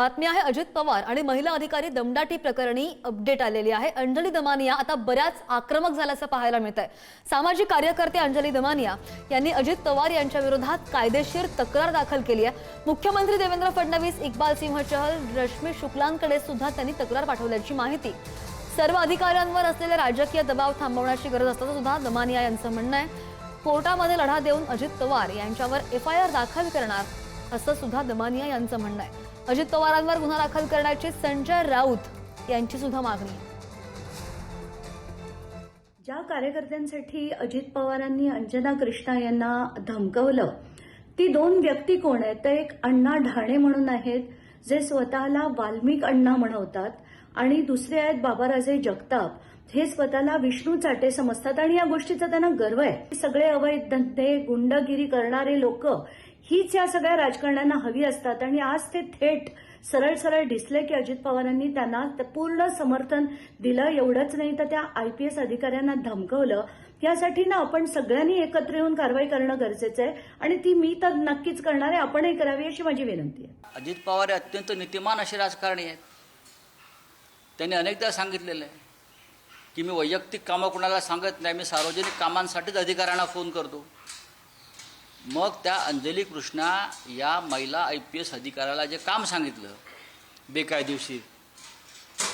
बातमी आहे अजित पवार आणि महिला अधिकारी दमदाटी प्रकरणी अपडेट आलेली आहे. अंजली दमानिया आता बऱ्याच आक्रमक झाल्याचं पाहायला मिळत आहे सामाजिक कार्यकर्ते अंजली दमानिया यांनी अजित पवार यांच्या विरोधात कायदेशीर तक्रार दाखल केली आहे. मुख्यमंत्री देवेंद्र फडणवीस इक्बाल सिंह चहल रश्मी शुक्लांकडे सुद्धा त्यांनी तक्रार पाठवल्याची माहिती. सर्व अधिकाऱ्यांवर असलेले राजकीय दबाव थांबवण्याची गरज असल्याचं सुद्धा दमानिया यांचं म्हणणं आहे. कोर्टामध्ये लढा देऊन अजित पवार यांच्यावर एफ आय आर दाखल करणार असं सुद्धा दमानिया यांचं म्हणणं आहे. अजित पवारांवर गुन्हा दाखल करण्याची संजय राऊत यांची सुद्धा मागणी आहे. ज्या कार्यकर्त्यांसाठी अजित पवारांनी अंजना कृष्णा यांना धमकवलं ती दोन व्यक्ती कोण आहेत? तर एक अण्णा ढाणे म्हणून आहेत जे स्वतःला वाल्मिक अण्णा म्हणवतात. आणि दुसरे आहेत बाबाराजे जगताप. हे स्वतःला विष्णू चाटे समजतात आणि या गोष्टीचा त्यांना गर्व आहे. सगळे अवैध धंदे गुंडगिरी करणारे लोक हीच या सगळ्या राजकारण्यांना हवी असतात. आणि आज ते थेट सरळ सरळ दिसले की अजित पवारांनी त्यांना पूर्ण समर्थन दिलं. एवढंच नाही तर त्या आयपीएस अधिकाऱ्यांना धमकवलं. यासाठी ना आपण सगळ्यांनी एकत्र येऊन कारवाई करणं गरजेचं आहे. आणि ती मी तर नक्कीच करणार आहे. आपणही करावी अशी माझी विनंती आहे. अजित पवार हे अत्यंत नीतिमान असे राजकारणी आहेत. त्यांनी अनेकदा सांगितलेलं आहे की मी वैयक्तिक कामं कुणाला सांगत नाही मी सार्वजनिक कामांसाठीच अधिकाऱ्यांना फोन करतो. मग त्या अंजली कृष्णा या महिला आय पी एस अधिकाऱ्याला जे काम सांगितलं बेकायदेशीर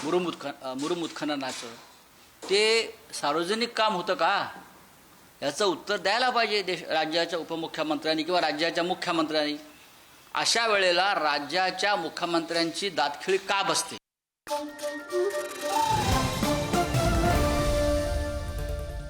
मुरुम उत्ख मुरुम उत्खननाचं ते सार्वजनिक काम होतं का? याचं उत्तर द्यायला पाहिजे देश राज्याच्या उपमुख्यमंत्र्यांनी किंवा राज्याच्या मुख्यमंत्र्यांनी. अशा वेळेला राज्याच्या मुख्यमंत्र्यांची दातखिळी का बसते?